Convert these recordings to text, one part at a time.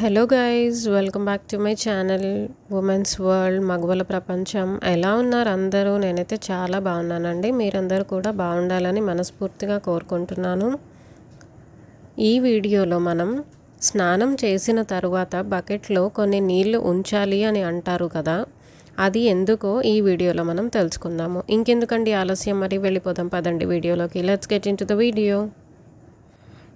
Hello guys welcome back to my channel women's world మగవల ప్రపంచం. ఎలా ఉన్నారు అందరూ? నేనైతే చాలా బాగున్నానండి. మీరందరూ కూడా బాగుండాలని మనస్ఫూర్తిగా కోరుకుంటున్నాను. ఈ వీడియోలో మనం స్నానం చేసిన తరువాత బకెట్లో కొన్ని నీళ్ళు ఉంచాలి అని అంటారు కదా. అది ఎందుకో ఈ వీడియోలో మనం తెలుసుకుందాము. ఇంకెందుకండి ఆలస్యం? మరి వెళ్ళిపోదాం. పదండి వీడియోలోకి. Let's get into the video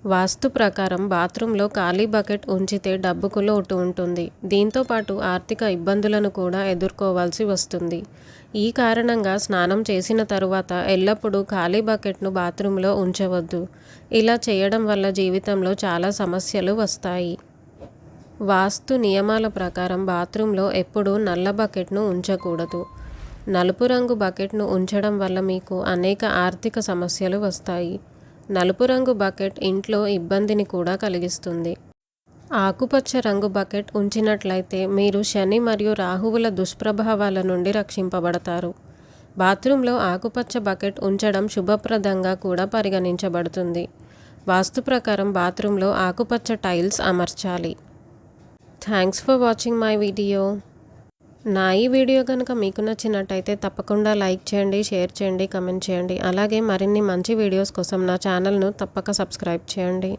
వాస్తు ప్రకారం బాత్రూంలో ఖాళీ బకెట్ ఉంచితే డబ్బుకు లోటు ఉంటుంది. దీంతో పాటు ఆర్థిక ఇబ్బందులను కూడా ఎదుర్కోవాల్సి వస్తుంది. ఈ కారణంగా స్నానం చేసిన తరువాత ఎల్లప్పుడూ ఖాళీ బకెట్ను బాత్రూంలో ఉంచవద్దు. ఇలా చేయడం వల్ల జీవితంలో చాలా సమస్యలు వస్తాయి. వాస్తు నియమాల ప్రకారం బాత్రూంలో ఎప్పుడూ నల్ల బకెట్ను ఉంచకూడదు. నలుపు రంగు బకెట్ను ఉంచడం వల్ల మీకు అనేక ఆర్థిక సమస్యలు వస్తాయి. నలుపు రంగు బకెట్ ఇంట్లో ఇబ్బందిని కూడా కలిగిస్తుంది. ఆకుపచ్చ రంగు బకెట్ ఉంచినట్లయితే మీరు శని మరియు రాహువుల దుష్ప్రభావాల నుండి రక్షింపబడతారు. బాత్రూంలో ఆకుపచ్చ బకెట్ ఉంచడం శుభప్రదంగా కూడా పరిగణించబడుతుంది. వాస్తు ప్రకారం బాత్రూంలో ఆకుపచ్చ టైల్స్ అమర్చాలి. Thanks for watching my video. నా ఈ వీడియో కనుక మీకు నచ్చినట్టయితే తప్పకుండా లైక్ చేయండి షేర్ చేయండి కమెంట్ చేయండి. అలాగే మరిన్ని మంచి వీడియోస్ కోసం నా ఛానల్ను తప్పక సబ్స్క్రైబ్ చేయండి.